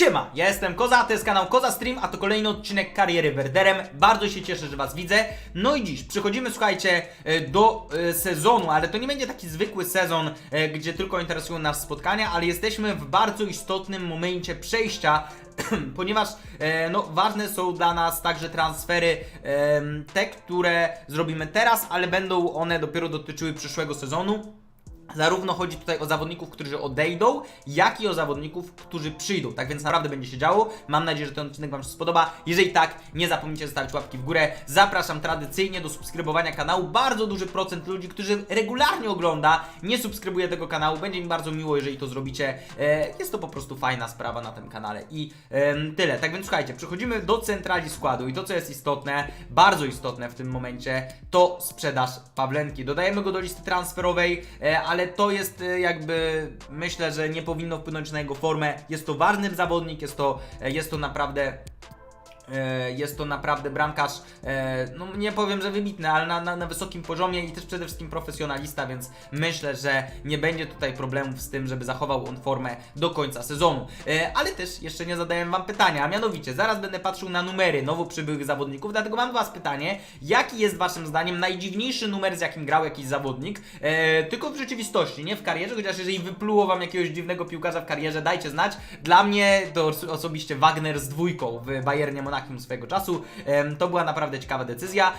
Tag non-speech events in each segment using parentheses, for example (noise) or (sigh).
Siema, ja jestem Koza, to jest kanał Koza Stream, a to kolejny odcinek kariery Werderem. Bardzo się cieszę, że Was widzę. No i dziś przechodzimy, słuchajcie, e, do e, sezonu, ale to nie będzie taki zwykły sezon, e, gdzie tylko interesują nas spotkania, ale jesteśmy w bardzo istotnym momencie przejścia (clears throat) ponieważ no, ważne są dla nas także transfery, te, które zrobimy teraz, ale będą one dopiero dotyczyły przyszłego sezonu. Zarówno chodzi tutaj o zawodników, którzy odejdą, jak i o zawodników, którzy przyjdą. Tak więc naprawdę będzie się działo. Mam nadzieję, że ten odcinek Wam się spodoba. Jeżeli tak, nie zapomnijcie zostawić łapki w górę. Zapraszam tradycyjnie do subskrybowania kanału. Bardzo duży procent ludzi, którzy regularnie ogląda, nie subskrybuje tego kanału. Będzie mi bardzo miło, jeżeli to zrobicie. E, jest to po prostu fajna sprawa na tym kanale. I tyle. Tak więc słuchajcie, przechodzimy do centrali składu i to, co jest istotne, bardzo istotne w tym momencie, to sprzedaż Pawlenki. Dodajemy go do listy transferowej, e, ale to jest e, jakby, myślę, że nie powinno wpłynąć na jego formę. Jest to ważny zawodnik, jest to, e, jest to naprawdę Jest to naprawdę bramkarz, e, no nie powiem, że wybitny, ale na, na, na wysokim poziomie i też przede wszystkim profesjonalista, więc myślę, że nie będzie tutaj problemów z tym, żeby zachował on formę do końca sezonu. E, Ale też jeszcze nie zadałem Wam pytania, a mianowicie zaraz będę patrzył na numery nowo przybyłych zawodników, dlatego mam Was pytanie, jaki jest Waszym zdaniem najdziwniejszy numer, z jakim grał jakiś zawodnik, e, tylko w rzeczywistości, nie w karierze, chociaż jeżeli wypluło Wam jakiegoś dziwnego piłkarza w karierze, dajcie znać. Dla mnie to os- osobiście Wagner z dwójką w Bayernie Monachium swego czasu. To była naprawdę ciekawa decyzja,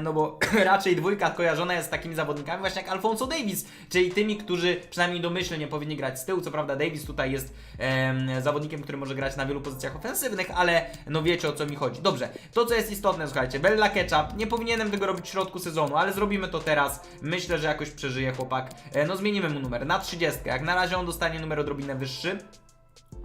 no bo (clears throat) raczej dwójka kojarzona jest z takimi zawodnikami właśnie jak Alfonso Davis, czyli tymi, którzy przynajmniej domyślnie powinni grać z tyłu. Co prawda Davis tutaj jest em, zawodnikiem, który może grać na wielu pozycjach ofensywnych, ale no wiecie o co mi chodzi. Dobrze, to co jest istotne, słuchajcie, Bella Ketchup, nie powinienem tego robić w środku sezonu, ale zrobimy to teraz. Myślę, że jakoś przeżyje chłopak. E, no zmienimy mu numer na 30. Jak na razie on dostanie numer odrobinę wyższy.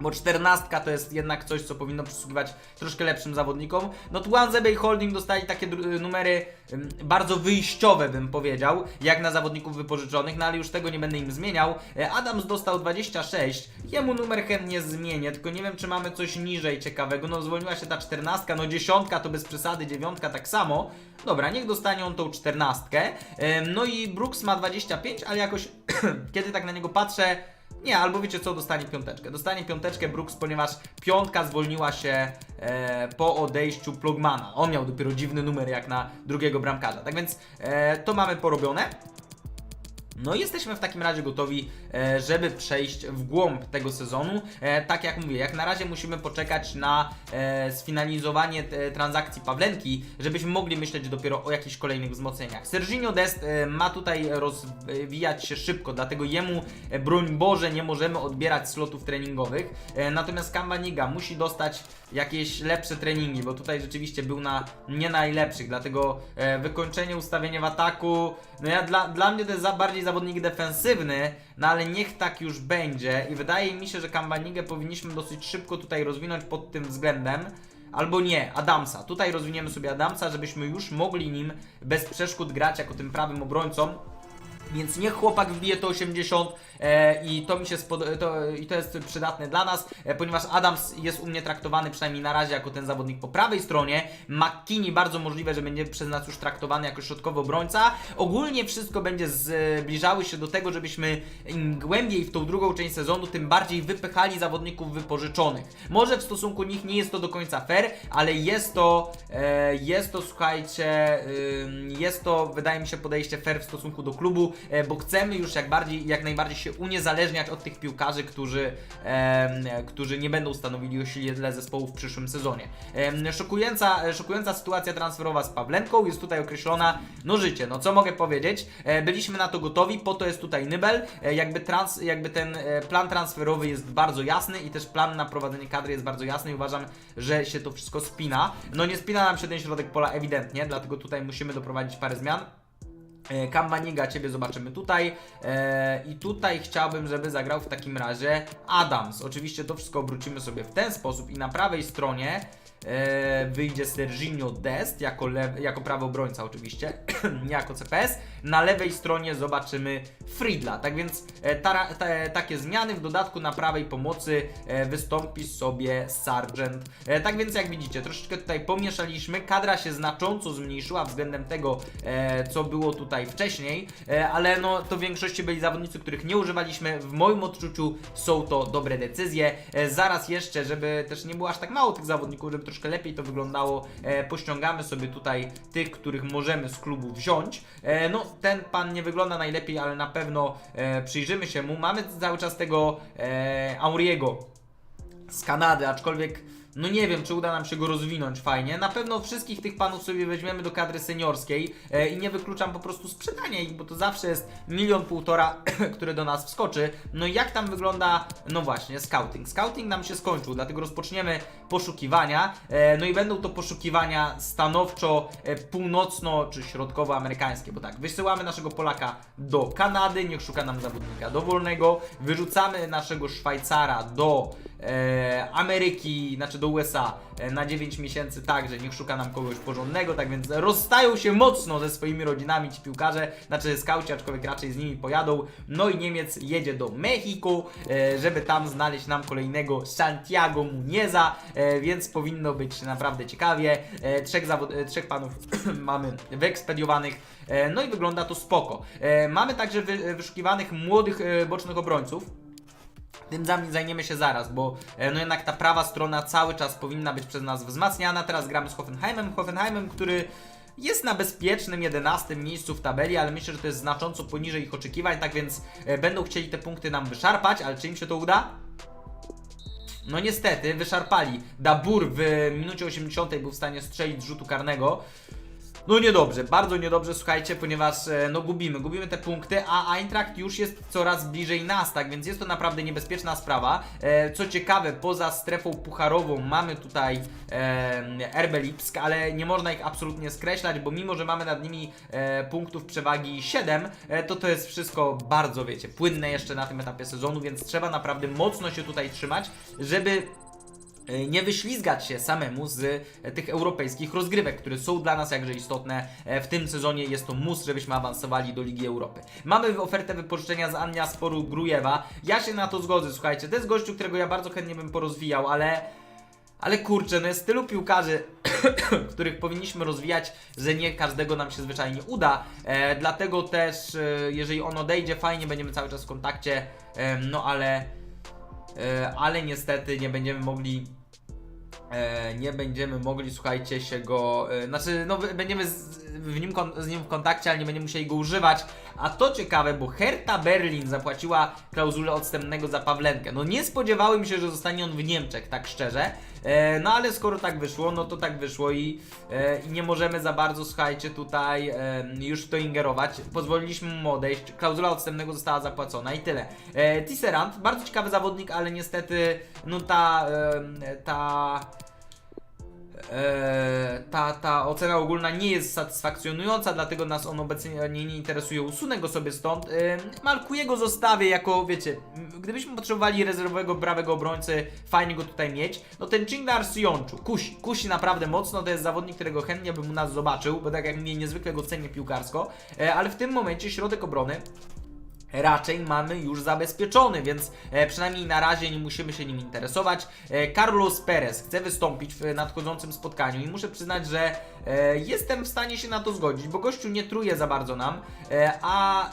Bo czternastka to jest jednak coś, co powinno przysługiwać troszkę lepszym zawodnikom. No tu Bay Holding dostali takie y, numery ym, bardzo wyjściowe, bym powiedział, jak na zawodników wypożyczonych, no ale już tego nie będę im zmieniał. E, Adams dostał 26, jemu numer chętnie zmienię, tylko nie wiem, czy mamy coś niżej ciekawego. No zwolniła się ta czternastka, no dziesiątka to bez przesady, dziewiątka tak samo. Dobra, niech dostanie on tą czternastkę. Ym, No i Brooks ma 25, ale jakoś, (clears throat) kiedy tak na niego patrzę, nie, albo wiecie co, dostanie piąteczkę. Dostanie piąteczkę Brooks, ponieważ piątka zwolniła się e, po odejściu Plugmana. On miał dopiero dziwny numer jak na drugiego bramkarza. Tak więc e, to mamy porobione. No jesteśmy w takim razie gotowi, e, żeby przejść w głąb tego sezonu. E, Tak jak mówię, jak na razie musimy poczekać na e, sfinalizowanie transakcji Pawlenki, żebyśmy mogli myśleć dopiero o jakichś kolejnych wzmocnieniach. Serginio Dest ma tutaj rozwijać się szybko, dlatego jemu, broń Boże, nie możemy odbierać slotów treningowych. Natomiast Kambaniga musi dostać jakieś lepsze treningi, bo tutaj rzeczywiście był na nie najlepszych, dlatego wykończenie, ustawienie w ataku, no ja dla, dla mnie to jest za, bardziej zawodnik defensywny, no ale niech tak już będzie i wydaje mi się, że Kambanigę powinniśmy dosyć szybko tutaj rozwinąć pod tym względem. Albo nie, Adamsa. Tutaj rozwiniemy sobie Adamsa, żebyśmy już mogli nim bez przeszkód grać jako tym prawym obrońcą. Więc niech chłopak wbije to 80 e, i to mi się spodoba, to, i to jest przydatne dla nas, e, ponieważ Adams jest u mnie traktowany przynajmniej na razie jako ten zawodnik po prawej stronie. McKinney bardzo możliwe, że będzie przez nas już traktowany jako środkowy obrońca. Ogólnie wszystko będzie zbliżały się do tego, żebyśmy głębiej w tą drugą część sezonu, tym bardziej wypychali zawodników wypożyczonych. Może w stosunku nich nie jest to do końca fair, ale jest to, e, jest to słuchajcie, jest to wydaje mi się podejście fair w stosunku do klubu, bo chcemy już jak, bardziej, jak najbardziej się uniezależniać od tych piłkarzy, którzy, em, którzy nie będą stanowili o sile zespołu w przyszłym sezonie. Em, szokująca, szokująca sytuacja transferowa z Pawlenką jest tutaj określona, no życie, no co mogę powiedzieć, e, byliśmy na to gotowi, po to jest tutaj Nybel, e, jakby, trans, jakby ten e, plan transferowy jest bardzo jasny i też plan na prowadzenie kadry jest bardzo jasny i uważam, że się to wszystko spina. No nie spina nam się ten środek pola ewidentnie, dlatego tutaj musimy doprowadzić parę zmian. E, Kambaniga, Ciebie zobaczymy tutaj. E, I tutaj chciałbym, żeby zagrał w takim razie Adams. Oczywiście to wszystko obrócimy sobie w ten sposób i na prawej stronie wyjdzie Serginio Dest jako, lew, jako prawy obrońca oczywiście, (clears throat) nie jako CPS. Na lewej stronie zobaczymy Friedla. Tak więc e, tara, te, takie zmiany. W dodatku na prawej pomocy e, wystąpi sobie Sargent. E, tak więc jak widzicie, troszeczkę tutaj pomieszaliśmy. Kadra się znacząco zmniejszyła względem tego, e, co było tutaj wcześniej, e, ale no to w większości byli zawodnicy, których nie używaliśmy. W moim odczuciu są to dobre decyzje. E, zaraz jeszcze, żeby też nie było aż tak mało tych zawodników, żeby troszkę lepiej to wyglądało, e, pościągamy sobie tutaj tych, których możemy z klubu wziąć. E, no ten pan nie wygląda najlepiej, ale na pewno e, przyjrzymy się mu. Mamy cały czas tego e, Auriego z Kanady, aczkolwiek no nie wiem, czy uda nam się go rozwinąć fajnie. Na pewno wszystkich tych panów sobie weźmiemy do kadry seniorskiej e, i nie wykluczam po prostu sprzedania ich, bo to zawsze jest milion półtora, (clears throat) który do nas wskoczy. No i jak tam wygląda, no właśnie, scouting. Scouting nam się skończył, dlatego rozpoczniemy poszukiwania. E, no i będą to poszukiwania stanowczo e, północno czy środkowoamerykańskie, bo tak, wysyłamy naszego Polaka do Kanady, niech szuka nam zawodnika dowolnego, wyrzucamy naszego Szwajcara do Ameryki, znaczy do USA e, na 9 miesięcy także, niech szuka nam kogoś porządnego, tak więc rozstają się mocno ze swoimi rodzinami ci piłkarze, znaczy skauci, aczkolwiek raczej z nimi pojadą, no i Niemiec jedzie do Mexiku, e, żeby tam znaleźć nam kolejnego Santiago Munieza, e, więc powinno być naprawdę ciekawie, e, trzech, e, trzech panów (clears throat) mamy wyekspediowanych, e, no i wygląda to spoko. E, mamy także wy- wyszukiwanych młodych e, bocznych obrońców, tym zajmiemy się zaraz, bo e, no jednak ta prawa strona cały czas powinna być przez nas wzmacniana. Teraz gramy z Hoffenheimem. Hoffenheimem, który jest na bezpiecznym 11 miejscu w tabeli, ale myślę, że to jest znacząco poniżej ich oczekiwań, tak więc e, będą chcieli te punkty nam wyszarpać, ale czy im się to uda? No niestety, wyszarpali. Dabur w minucie 80 był w stanie strzelić z rzutu karnego. No niedobrze, bardzo niedobrze, słuchajcie, ponieważ e, no gubimy, gubimy te punkty, a Eintracht już jest coraz bliżej nas, tak więc jest to naprawdę niebezpieczna sprawa. E, co ciekawe, poza strefą pucharową mamy tutaj e, RB Lipsk, ale nie można ich absolutnie skreślać, bo mimo, że mamy nad nimi e, punktów przewagi 7, e, to to jest wszystko bardzo, wiecie, płynne jeszcze na tym etapie sezonu, więc trzeba naprawdę mocno się tutaj trzymać, żeby nie wyślizgać się samemu z e, tych europejskich rozgrywek, które są dla nas jakże istotne. E, W tym sezonie jest to mus, żebyśmy awansowali do Ligi Europy. Mamy ofertę wypożyczenia z Ania Sporu Grujewa. Ja się na to zgodzę, słuchajcie. To jest gościu, którego ja bardzo chętnie bym porozwijał, ale... Ale kurczę, no jest tylu piłkarzy, (coughs) których powinniśmy rozwijać, że nie każdego nam się zwyczajnie uda. E, dlatego też, e, jeżeli on odejdzie, fajnie będziemy cały czas w kontakcie, e, no ale, e, ale niestety nie będziemy mogli nie będziemy mogli, słuchajcie, się go. E, znaczy, no, będziemy z, w nim z nim w kontakcie, ale nie będziemy musieli go używać. A to ciekawe, bo Hertha Berlin zapłaciła klauzulę odstępnego za Pawlenkę. No, nie spodziewałem się, że zostanie on w Niemczech, tak szczerze. E, no, ale skoro tak wyszło, no to tak wyszło i, e, i nie możemy za bardzo, słuchajcie, tutaj e, już w to ingerować. Pozwoliliśmy mu odejść. Klauzula odstępnego została zapłacona i tyle. E, Tisserand, bardzo ciekawy zawodnik, ale niestety, no ta, e, ta Eee, ta, ta ocena ogólna nie jest satysfakcjonująca, dlatego nas on obecnie nie, nie interesuje. Usunę go sobie stąd. Eee, Malkuję zostawię jako, wiecie, gdybyśmy potrzebowali rezerwowego, prawego obrońcy, fajnie go tutaj mieć. No ten Chingdar Sionczu kusi, kusi naprawdę mocno, to jest zawodnik, którego chętnie bym u nas zobaczył, bo tak jak mnie niezwykle go cenię piłkarsko, eee, ale w tym momencie środek obrony raczej mamy już zabezpieczony, więc e, przynajmniej na razie nie musimy się nim interesować. E, Carlos Perez chce wystąpić w nadchodzącym spotkaniu i muszę przyznać, że e, jestem w stanie się na to zgodzić, bo gościu nie truje za bardzo nam, a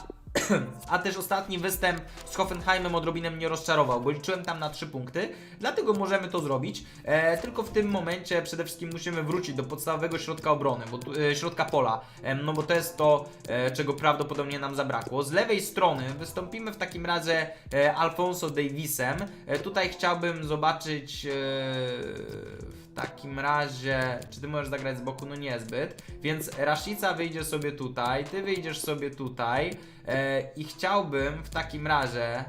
a też ostatni występ z Hoffenheimem odrobinę mnie rozczarował, bo liczyłem tam na 3 punkty, dlatego możemy to zrobić. E, tylko w tym momencie przede wszystkim musimy wrócić do podstawowego środka obrony, bo tu, e, środka pola, e, no bo to jest to, e, czego prawdopodobnie nam zabrakło. Z lewej strony wystąpimy w takim razie e, Alfonso Davisem. E, tutaj chciałbym zobaczyć e, takim razie, czy ty możesz zagrać z boku? No niezbyt. Więc Rashica wyjdzie sobie tutaj, ty wyjdziesz sobie tutaj e, i chciałbym w takim razie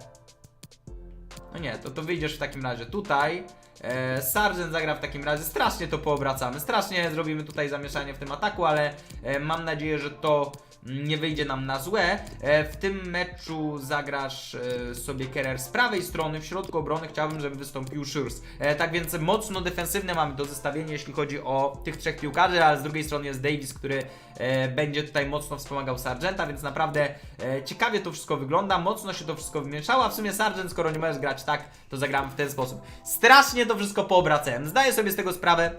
no nie, to, to wyjdziesz w takim razie tutaj. E, Sargent zagra w takim razie. Strasznie to poobracamy. Strasznie zrobimy tutaj zamieszanie w tym ataku, ale e, mam nadzieję, że to nie wyjdzie nam na złe. E, w tym meczu zagrasz e, sobie Kerer z prawej strony. W środku obrony chciałbym, żeby wystąpił Schurz. E, tak więc mocno defensywne mamy to zestawienie, jeśli chodzi o tych trzech piłkarzy, ale z drugiej strony jest Davis, który e, będzie tutaj mocno wspomagał Sargenta, więc naprawdę e, ciekawie to wszystko wygląda. Mocno się to wszystko wymieszało, a w sumie Sargent, skoro nie możesz grać tak, to zagramy w ten sposób. Strasznie to wszystko poobracałem. Zdaję sobie z tego sprawę,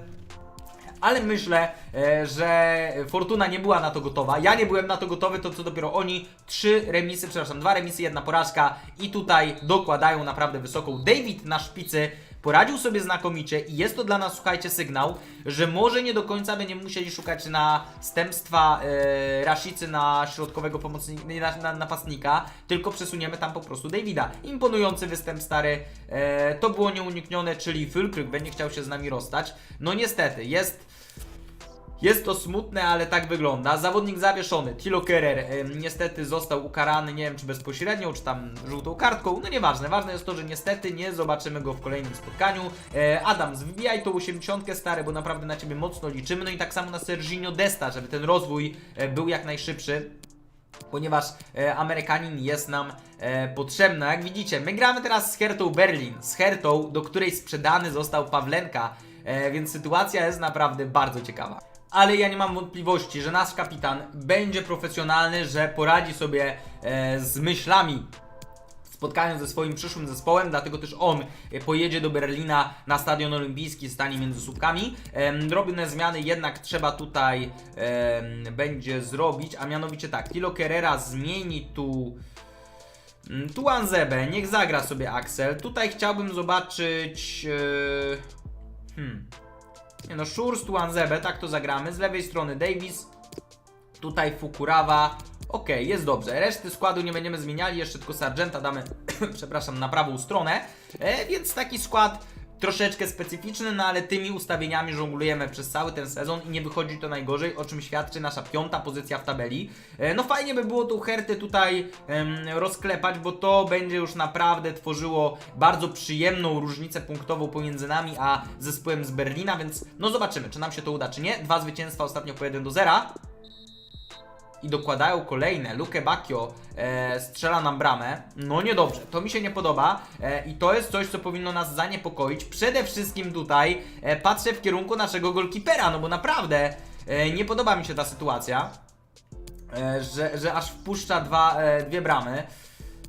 ale myślę, e, że Fortuna nie była na to gotowa. Ja nie byłem na to gotowy, to co dopiero oni. Trzy remisy, przepraszam, dwa remisy, jedna porażka i tutaj dokładają naprawdę wysoką. David na szpicy poradził sobie znakomicie i jest to dla nas, słuchajcie, sygnał, że może nie do końca będziemy musieli szukać następstwa e, Rashicy na środkowego pomocnika, na, na, napastnika, tylko przesuniemy tam po prostu Davida. Imponujący występ stary, e, to było nieuniknione, czyli Fülkrug będzie chciał się z nami rozstać. No niestety, jest jest to smutne, ale tak wygląda. Zawodnik zawieszony, Tilo Kerer, em, niestety został ukarany, nie wiem czy bezpośrednio, czy tam żółtą kartką, no nieważne. Ważne jest to, że niestety nie zobaczymy go w kolejnym spotkaniu. E, Adams, wbijaj tą 80 stary, bo naprawdę na Ciebie mocno liczymy. No i tak samo na Serginio Desta, żeby ten rozwój e, był jak najszybszy ponieważ e, Amerykanin jest nam e, potrzebny. Jak widzicie, my gramy teraz z Hertą Berlin, z Hertą, do której sprzedany został Pawlenka, e, więc sytuacja jest naprawdę bardzo ciekawa. Ale ja nie mam wątpliwości, że nasz kapitan będzie profesjonalny, że poradzi sobie e, z myślami spotkaniu ze swoim przyszłym zespołem, dlatego też on e, pojedzie do Berlina na stadion olimpijski, stanie między słupkami. Drobne zmiany jednak trzeba tutaj będzie zrobić, a mianowicie tak, Tilo Kerrera zmieni tu mm, tu Anzebę, niech zagra sobie Axel. Tutaj chciałbym zobaczyć e, hmm. Nie no, Szurs, tu Anzebę, tak to zagramy. Z lewej strony Davis, Tutaj Fukurawa. Okej, jest dobrze. Reszty składu nie będziemy zmieniali, jeszcze tylko Sargenta damy, (coughs) przepraszam, na prawą stronę. E, więc taki skład troszeczkę specyficzny, no ale tymi ustawieniami żonglujemy przez cały ten sezon i nie wychodzi to najgorzej, o czym świadczy nasza piąta pozycja w tabeli. E, no fajnie by było tą Hertę tutaj em, rozklepać, bo to będzie już naprawdę tworzyło bardzo przyjemną różnicę punktową pomiędzy nami a zespołem z Berlina, więc no zobaczymy, czy nam się to uda, czy nie. Dwa zwycięstwa ostatnio po 1 do 0 i dokładają kolejne. Luke Bacchio e, strzela nam bramę. No niedobrze, to mi się nie podoba e, i to jest coś, co powinno nas zaniepokoić. Przede wszystkim tutaj e, patrzę w kierunku naszego golkipera, no bo naprawdę e, nie podoba mi się ta sytuacja, e, że, że aż wpuszcza dwa, e, dwie bramy.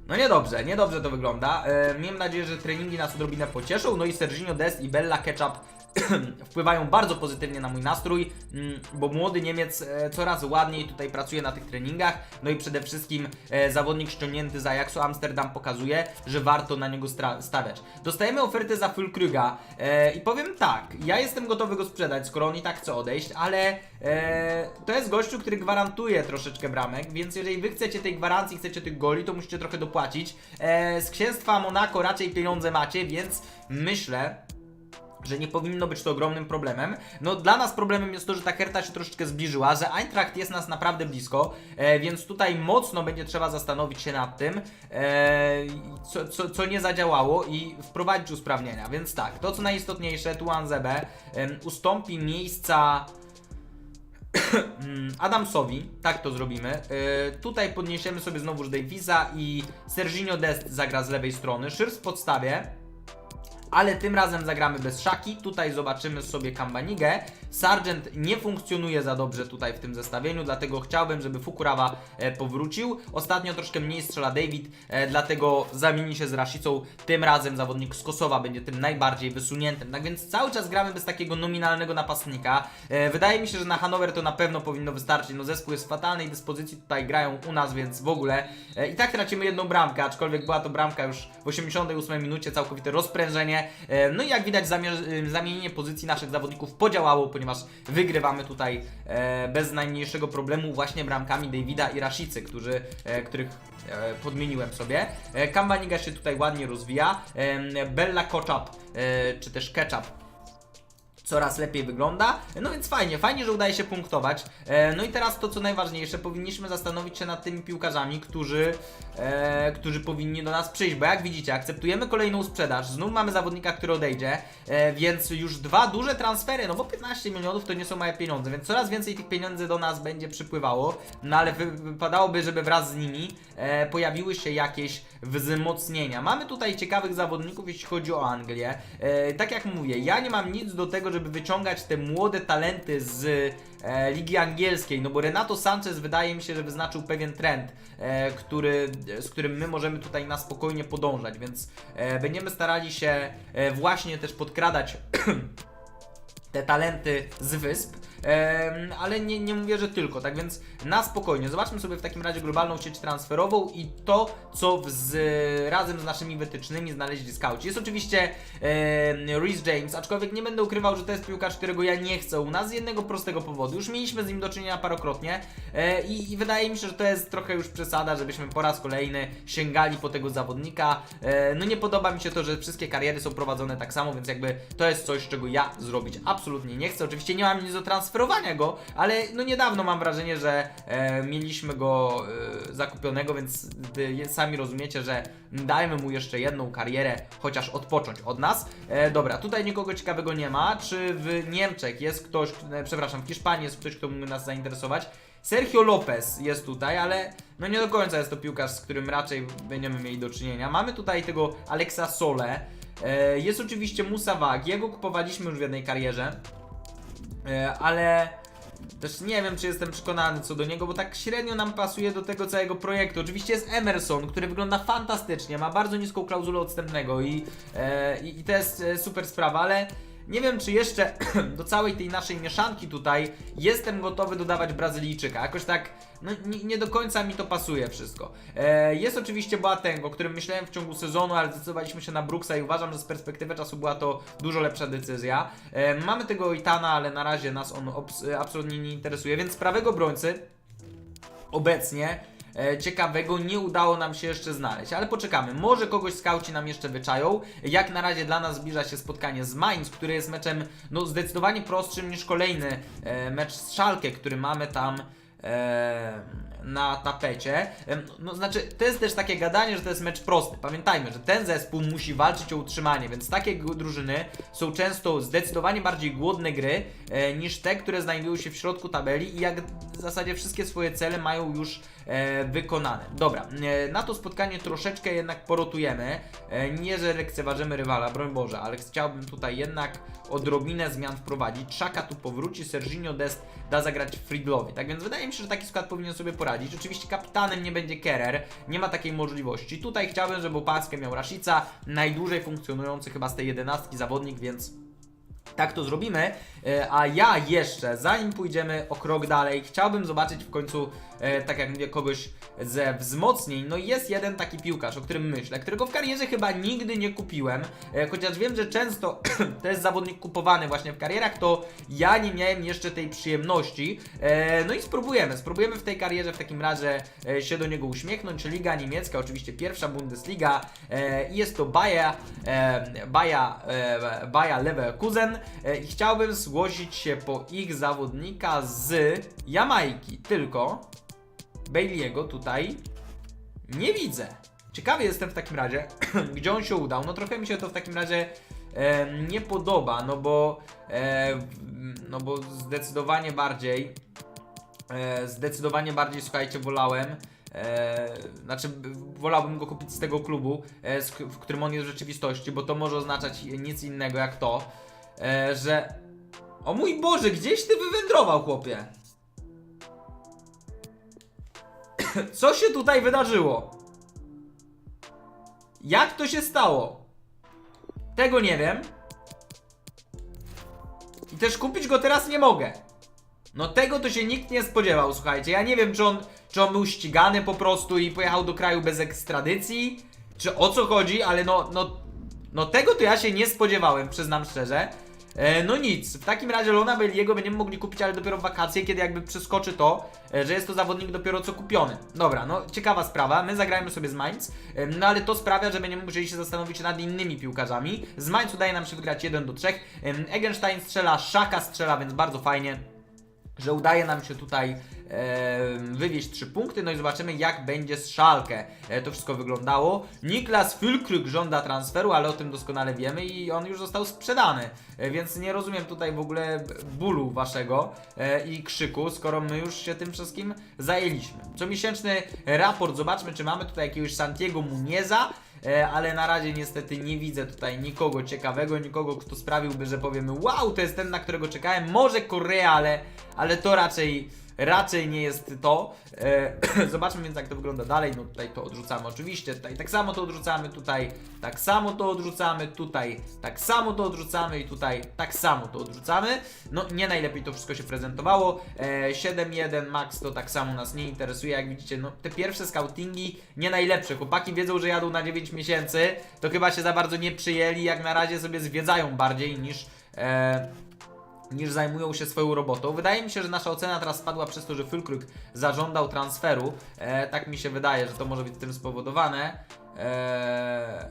No niedobrze, niedobrze to wygląda. E, miejmy nadzieję, że treningi nas odrobinę pocieszą. No i Serginio Dest i Bella Ketchup (clears throat) wpływają bardzo pozytywnie na mój nastrój, mm, bo młody Niemiec e, coraz ładniej tutaj pracuje na tych treningach. No i przede wszystkim e, zawodnik ściągnięty z Ajaxu Amsterdam pokazuje, że warto na niego stawiać. Dostajemy ofertę za Fulkruga e, i powiem tak, ja jestem gotowy go sprzedać, skoro on i tak chce odejść, ale to jest gościu, który gwarantuje troszeczkę bramek, więc jeżeli wy chcecie tej gwarancji, chcecie tych goli, to musicie trochę dopłacić. Z księstwa Monaco raczej pieniądze macie, więc myślę, że nie powinno być to ogromnym problemem. No dla nas problemem jest to, że ta Herta się troszeczkę zbliżyła, że Eintracht jest nas naprawdę blisko, e, więc tutaj mocno będzie trzeba zastanowić się nad tym, e, co, co, co nie zadziałało i wprowadzić usprawnienia. Więc tak, to co najistotniejsze, tu Anzebe em, ustąpi miejsca (coughs) Mm, Adamsowi, tak to zrobimy. Yy, tutaj podniesiemy sobie znowuż Davisa i Serginio Dest zagra z lewej strony. Szyrs w podstawie. Ale tym razem zagramy bez Szaki. Tutaj zobaczymy sobie Kambanigę. Sargent nie funkcjonuje za dobrze tutaj w tym zestawieniu, dlatego chciałbym, żeby Fukurawa e, powrócił. Ostatnio troszkę mniej strzela David, e, dlatego zamieni się z Rashicą. Tym razem zawodnik z Kosowa będzie tym najbardziej wysuniętym. Tak więc cały czas gramy bez takiego nominalnego napastnika. E, wydaje mi się, że na Hanower to na pewno powinno wystarczyć. No zespół jest w fatalnej dyspozycji, tutaj grają u nas, więc w ogóle. I tak tracimy jedną bramkę, aczkolwiek była to bramka już w 88 minucie, całkowite rozprężenie. E, No i jak widać y, zamienienie pozycji naszych zawodników podziałało, ponieważ wygrywamy tutaj e, bez najmniejszego problemu właśnie bramkami Davida i Rashicy, którzy, e, których e, podmieniłem sobie. E, Kambaniga się tutaj ładnie rozwija. E, Bella e, czy też Ketchup coraz lepiej wygląda. No więc fajnie, fajnie, że udaje się punktować. E, no i teraz to, co najważniejsze, powinniśmy zastanowić się nad tymi piłkarzami, którzy, e, którzy powinni do nas przyjść, bo jak widzicie, akceptujemy kolejną sprzedaż, znów mamy zawodnika, który odejdzie, e, więc już dwa duże transfery, no bo 15 milionów to nie są małe pieniądze, więc coraz więcej tych pieniędzy do nas będzie przypływało, no ale wy, wypadałoby, żeby wraz z nimi e, pojawiły się jakieś wzmocnienia. Mamy tutaj ciekawych zawodników, jeśli chodzi o Anglię. E, tak jak mówię, ja nie mam nic do tego, żeby wyciągać te młode talenty z e, Ligi Angielskiej, no bo Renato Sanchez wydaje mi się, że wyznaczył pewien trend, e, który, z którym my możemy tutaj na spokojnie podążać, więc e, będziemy starali się e, właśnie też podkradać (clears throat) te talenty z wysp, ale nie, nie mówię, że tylko, tak więc na spokojnie. Zobaczmy sobie w takim razie globalną sieć transferową i to, co z, razem z naszymi wytycznymi znaleźli skauci. Jest oczywiście em, Reece James, aczkolwiek nie będę ukrywał, że to jest piłkarz, którego ja nie chcę u nas z jednego prostego powodu. Już mieliśmy z nim do czynienia parokrotnie e, i, i wydaje mi się, że to jest trochę już przesada, żebyśmy po raz kolejny sięgali po tego zawodnika. E, no nie podoba mi się to, że wszystkie kariery są prowadzone tak samo, więc jakby to jest coś, czego ja zrobić absolutnie nie chcę. Oczywiście nie mam nic do transferowania go, ale no niedawno mam wrażenie, że e, mieliśmy go e, zakupionego, więc sami rozumiecie, że dajmy mu jeszcze jedną karierę, chociaż odpocząć od nas. E, dobra, tutaj nikogo ciekawego nie ma. Czy w Niemczech jest ktoś, e, przepraszam, w Hiszpanii jest ktoś, kto mógłby nas zainteresować? Sergio Lopez jest tutaj, ale no nie do końca jest to piłkarz, z którym raczej będziemy mieli do czynienia. Mamy tutaj tego Alexa Sole. E, Jest oczywiście Musa Wag, jego kupowaliśmy już w jednej karierze, ale też nie wiem, czy jestem przekonany co do niego, bo tak średnio nam pasuje do tego całego projektu. Oczywiście jest Emerson, który wygląda fantastycznie, ma bardzo niską klauzulę odstępnego i, e, i, i to jest e, super sprawa, ale nie wiem, czy jeszcze (clears throat) do całej tej naszej mieszanki tutaj jestem gotowy dodawać Brazylijczyka. Jakoś tak, no nie, do końca mi to pasuje wszystko. E, jest oczywiście Boateng, o którym myślałem w ciągu sezonu, ale zdecydowaliśmy się na Brooksa i uważam, że z perspektywy czasu była to dużo lepsza decyzja. E, mamy tego Itana, ale na razie nas on absolutnie nie interesuje, więc prawego obrońcy obecnie ciekawego nie udało nam się jeszcze znaleźć, ale poczekamy. Może kogoś skauci nam jeszcze wyczają. Jak na razie dla nas zbliża się spotkanie z Mainz, który jest meczem no, zdecydowanie prostszym niż kolejny e, mecz z Schalke, który mamy tam e, na tapecie. No, znaczy, to jest też takie gadanie, że to jest mecz prosty. Pamiętajmy, że ten zespół musi walczyć o utrzymanie, więc takie drużyny są często zdecydowanie bardziej głodne gry e, niż te, które znajdują się w środku tabeli i jak w zasadzie wszystkie swoje cele mają już e, wykonane. Dobra, e, na to spotkanie troszeczkę jednak porotujemy. E, nie, że lekceważymy rywala, broń Boże, ale chciałbym tutaj jednak odrobinę zmian wprowadzić. Szaka tu powróci, Serginio Dest da zagrać Friedlowi. Tak więc wydaje mi się, że taki skład powinien sobie poradzić. Oczywiście kapitanem nie będzie Kerer, nie ma takiej możliwości. Tutaj chciałbym, żeby opaskę miał Rashica, najdłużej funkcjonujący chyba z tej jedenastki zawodnik, więc tak to zrobimy. E, A ja jeszcze, zanim pójdziemy o krok dalej, chciałbym zobaczyć w końcu, e, tak jak mówię, kogoś ze wzmocnień. No jest jeden taki piłkarz, o którym myślę, którego w karierze chyba nigdy nie kupiłem, e, chociaż wiem, że często (clears throat) to jest zawodnik kupowany właśnie w karierach, to ja nie miałem jeszcze tej przyjemności. No i spróbujemy, spróbujemy w tej karierze w takim razie się do niego uśmiechnąć. Liga niemiecka, oczywiście pierwsza Bundesliga jest to Bayer, Bayer, Bayer Leverkusen i chciałbym zgłosić się po ich zawodnika z Jamajki, tylko Bailey'ego tutaj nie widzę. Ciekawy jestem w takim razie, (clears throat) gdzie on się udał. No trochę mi się to w takim razie e, nie podoba, no bo, e, no bo zdecydowanie bardziej, e, zdecydowanie bardziej, słuchajcie, wolałem, e, znaczy wolałbym go kupić z tego klubu, e, z, w którym on jest w rzeczywistości, bo to może oznaczać nic innego jak to, e, że... O mój Boże, gdzieś ty wywędrował, chłopie? (coughs) Co się tutaj wydarzyło? Jak to się stało? Tego nie wiem. I też kupić go teraz nie mogę. No tego to się nikt nie spodziewał, słuchajcie. Ja nie wiem, czy on, czy on był ścigany po prostu i pojechał do kraju bez ekstradycji, czy o co chodzi, ale no, no, no tego to ja się nie spodziewałem, przyznam szczerze. E, no nic, w takim razie Lona Belliego będziemy mogli kupić, ale dopiero w wakacje, kiedy jakby przeskoczy to, e, że jest to zawodnik dopiero co kupiony. Dobra, no ciekawa sprawa, my zagrajmy sobie z Mainz, e, no ale to sprawia, że będziemy musieli się zastanowić nad innymi piłkarzami. Z Mainz udaje nam się wygrać 1 do 3. Egenstein strzela, Szaka strzela, więc bardzo fajnie że udaje nam się tutaj e, wywieźć 3 punkty, no i zobaczymy jak będzie z Szalkę. E, to wszystko wyglądało. Niklas Fülkrug żąda transferu, ale o tym doskonale wiemy i on już został sprzedany, e, więc nie rozumiem tutaj w ogóle bólu waszego e, i krzyku, skoro my już się tym wszystkim zajęliśmy. Comiesięczny raport, zobaczmy czy mamy tutaj jakiegoś Santiago Munieza. E, ale na razie niestety nie widzę tutaj nikogo ciekawego, nikogo, kto sprawiłby, że powiemy wow, to jest ten, na którego czekałem, może Korea, ale, ale to raczej raczej nie jest to. E, (clears throat) zobaczmy więc jak to wygląda dalej. No tutaj to odrzucamy oczywiście, tutaj tak samo to odrzucamy, tutaj tak samo to odrzucamy, tutaj tak samo to odrzucamy i tutaj tak samo to odrzucamy. No nie najlepiej to wszystko się prezentowało. E, 7-1 max to tak samo nas nie interesuje, jak widzicie, no te pierwsze scoutingi nie najlepsze. Chłopaki wiedzą, że jadą na 9 miesięcy, to chyba się za bardzo nie przyjęli, jak na razie sobie zwiedzają bardziej niż... E, niż zajmują się swoją robotą. Wydaje mi się, że nasza ocena teraz spadła przez to, że Fulkrug zażądał transferu. E, tak mi się wydaje, że to może być tym spowodowane. E,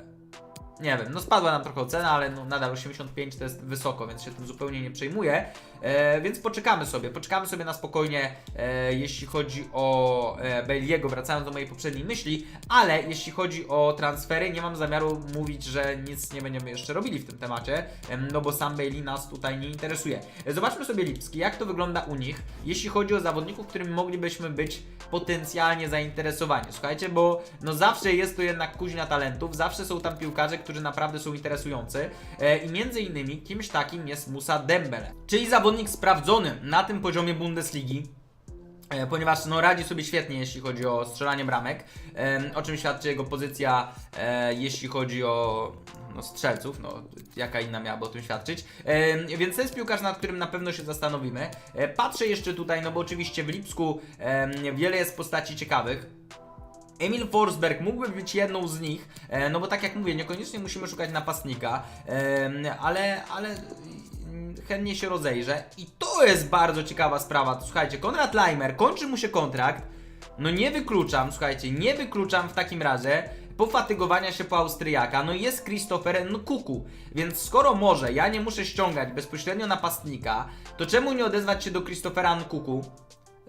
nie wiem, no spadła nam trochę ocena, ale no nadal 85 to jest wysoko, więc się tym zupełnie nie przejmuję. E, więc poczekamy sobie, poczekamy sobie na spokojnie, e, jeśli chodzi o e, Bailey'ego, wracając do mojej poprzedniej myśli, ale jeśli chodzi o transfery, nie mam zamiaru mówić, że nic nie będziemy jeszcze robili w tym temacie, em, no bo sam Bailey nas tutaj nie interesuje. E, Zobaczmy sobie Lipski, jak to wygląda u nich, jeśli chodzi o zawodników, którymi moglibyśmy być potencjalnie zainteresowani. Słuchajcie, bo no zawsze jest to jednak kuźnia talentów, zawsze są tam piłkarze, którzy naprawdę są interesujący e, i między innymi kimś takim jest Musa Dembele, czyli zawodnik sprawdzony na tym poziomie Bundesligi, E, ponieważ no, radzi sobie świetnie, jeśli chodzi o strzelanie bramek, o czym świadczy jego pozycja, e, jeśli chodzi o no, strzelców, no jaka inna miałaby o tym świadczyć, więc to jest piłkarz, nad którym na pewno się zastanowimy. E, patrzę jeszcze tutaj, no bo oczywiście w Lipsku wiele jest postaci ciekawych, Emil Forsberg mógłby być jedną z nich, no bo tak jak mówię, niekoniecznie musimy szukać napastnika, ale, ale chętnie się rozejrzę. I to jest bardzo ciekawa sprawa. Słuchajcie, Konrad Leimer, kończy mu się kontrakt. No nie wykluczam, słuchajcie, nie wykluczam w takim razie pofatygowania się po Austriaka. No jest Christopher Nkuku, więc skoro może ja nie muszę ściągać bezpośrednio napastnika, to czemu nie odezwać się do Christophera Nkuku?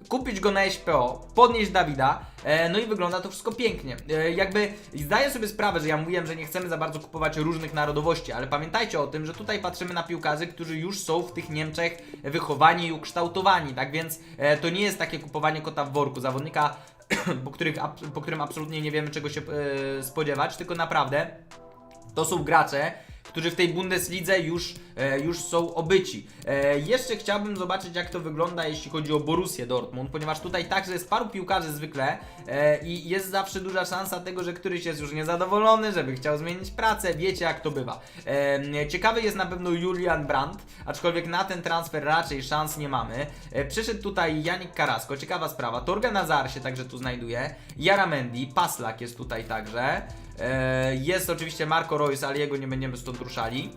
Kupić go na SPO, podnieść Dawida, e, no i wygląda to wszystko pięknie. E, jakby zdaję sobie sprawę, że ja mówiłem, że nie chcemy za bardzo kupować różnych narodowości, ale pamiętajcie o tym, że tutaj patrzymy na piłkarzy, którzy już są w tych Niemczech wychowani i ukształtowani, tak więc e, to nie jest takie kupowanie kota w worku, zawodnika, (coughs) po, których, po którym absolutnie nie wiemy czego się e, spodziewać, tylko naprawdę to są gracze, którzy w tej Bundeslidze już, e, już są obyci. E, jeszcze chciałbym zobaczyć, jak to wygląda, jeśli chodzi o Borussię Dortmund, ponieważ tutaj także jest paru piłkarzy zwykle e, i jest zawsze duża szansa tego, że któryś jest już niezadowolony, żeby chciał zmienić pracę. Wiecie, jak to bywa. E, ciekawy jest na pewno Julian Brandt, aczkolwiek na ten transfer raczej szans nie mamy. E, przyszedł tutaj Janik Karasko, ciekawa sprawa. Torga Nazar się także tu znajduje. Jaramendi, Paslak jest tutaj także. E, Jest oczywiście Marco Reus, ale jego nie będziemy stąd ruszali.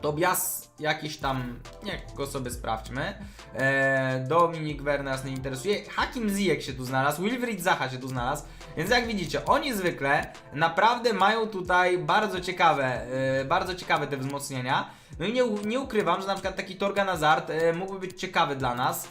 Tobias jakiś tam, niech go sobie sprawdźmy. E, Dominik Werner nas nie interesuje. Hakim Ziyech się tu znalazł, Wilfried Zaha się tu znalazł. Więc jak widzicie, oni zwykle naprawdę mają tutaj bardzo ciekawe, e, bardzo ciekawe te wzmocnienia. No i nie, nie ukrywam, że na przykład taki Torgan Hazard e, mógłby być ciekawy dla nas.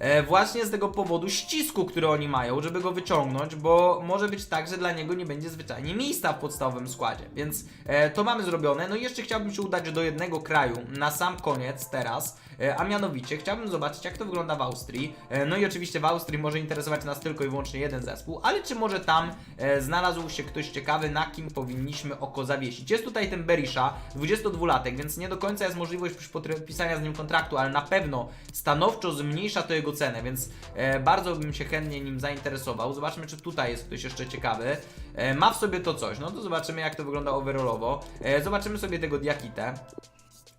E, właśnie z tego powodu ścisku, który oni mają, żeby go wyciągnąć, bo może być tak, że dla niego nie będzie zwyczajnie miejsca w podstawowym składzie, więc e, to mamy zrobione. No i jeszcze chciałbym się udać do jednego kraju na sam koniec teraz, e, a mianowicie chciałbym zobaczyć, jak to wygląda w Austrii. E, no i oczywiście w Austrii może interesować nas tylko i wyłącznie jeden zespół, ale czy może tam e, znalazł się ktoś ciekawy, na kim powinniśmy oko zawiesić? Jest tutaj ten Berisha, 22-latek, więc nie do końca jest możliwość podpisania z nim kontraktu, ale na pewno stanowczo zmniejsza to jego cenę, więc e, bardzo bym się chętnie nim zainteresował. Zobaczmy, czy tutaj jest ktoś jeszcze ciekawy. E, ma w sobie to coś, no to zobaczymy, jak to wygląda overallowo. E, zobaczymy sobie tego Diakite.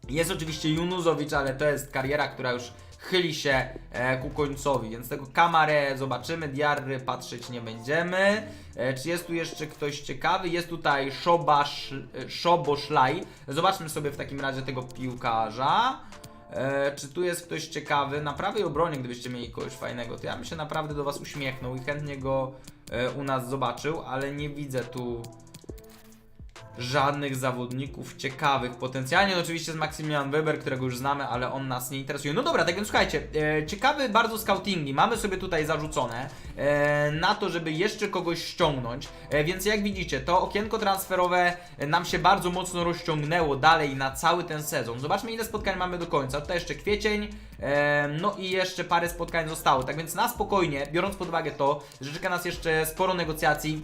Jest oczywiście Junuzowicz, ale to jest kariera, która już chyli się e, ku końcowi, więc tego Kamarę zobaczymy, Diarry patrzeć nie będziemy. E, czy jest tu jeszcze ktoś ciekawy? Jest tutaj e, Szoboszlaj. Zobaczmy sobie w takim razie tego piłkarza. E, czy tu jest ktoś ciekawy? Na prawej obronie, gdybyście mieli kogoś fajnego, to ja bym się naprawdę do Was uśmiechnął i chętnie go e, u nas zobaczył, ale nie widzę tu żadnych zawodników ciekawych. Potencjalnie no oczywiście z Maksymilian Weber, którego już znamy, ale on nas nie interesuje. No dobra, tak więc słuchajcie, e, ciekawy bardzo scoutingi mamy sobie tutaj zarzucone e, na to, żeby jeszcze kogoś ściągnąć, e, więc jak widzicie, to okienko transferowe nam się bardzo mocno rozciągnęło dalej na cały ten sezon. Zobaczmy ile spotkań mamy do końca. Tutaj jeszcze kwiecień, e, no i jeszcze parę spotkań zostało, tak więc na spokojnie, biorąc pod uwagę to, że czeka nas jeszcze sporo negocjacji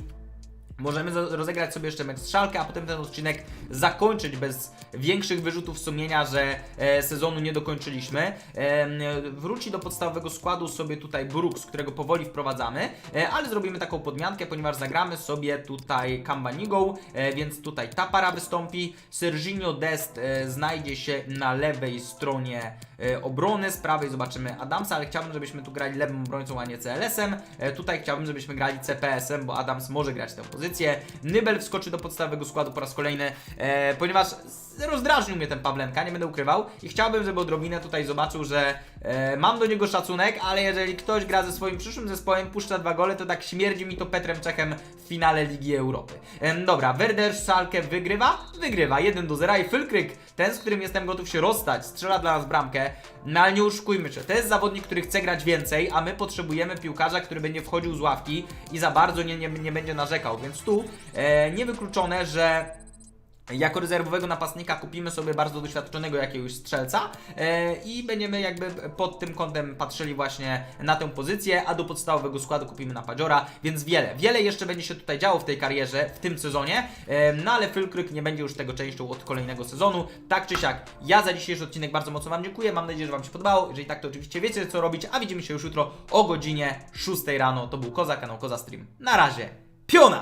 Możemy rozegrać sobie jeszcze mecz z Szalkę, a potem ten odcinek zakończyć bez większych wyrzutów sumienia, że e, sezonu nie dokończyliśmy. E, wróci do podstawowego składu sobie tutaj Brooks, którego powoli wprowadzamy, e, ale zrobimy taką podmiankę, ponieważ zagramy sobie tutaj Cambanigą, e, więc tutaj ta para wystąpi. Serginio Dest e, znajdzie się na lewej stronie e, obrony, z prawej zobaczymy Adamsa, ale chciałbym, żebyśmy tu grali lewym obrońcą, a nie CLS-em. E, tutaj chciałbym, żebyśmy grali CPS-em, bo Adams może grać tę pozycję. Nybel wskoczy do podstawowego składu po raz kolejny, e, ponieważ rozdrażnił mnie ten Pawlenka, nie będę ukrywał. I chciałbym, żeby odrobinę tutaj zobaczył, że mam do niego szacunek, ale jeżeli ktoś gra ze swoim przyszłym zespołem, puszcza dwa gole, to tak śmierdzi mi to Petrem Czechem w finale Ligi Europy. Dobra, Werder Szalkę wygrywa? Wygrywa, 1 do 0 i Fylkryk, ten z którym jestem gotów się rozstać, strzela dla nas bramkę, no ale nie oszukujmy się, to jest zawodnik, który chce grać więcej, a my potrzebujemy piłkarza, który będzie wchodził z ławki i za bardzo nie, nie, nie będzie narzekał, więc tu e, niewykluczone, że jako rezerwowego napastnika kupimy sobie bardzo doświadczonego jakiegoś strzelca e, i będziemy jakby pod tym kątem patrzyli właśnie na tę pozycję, a do podstawowego składu kupimy Napadziora, więc wiele, wiele jeszcze będzie się tutaj działo w tej karierze, w tym sezonie, e, no ale Fylkryk nie będzie już tego częścią od kolejnego sezonu. Tak czy siak, ja za dzisiejszy odcinek bardzo mocno Wam dziękuję, mam nadzieję, że Wam się podobało, jeżeli tak to oczywiście wiecie co robić, a widzimy się już jutro o godzinie 6 rano, to był Koza, kanał Koza Stream. Na razie, piona!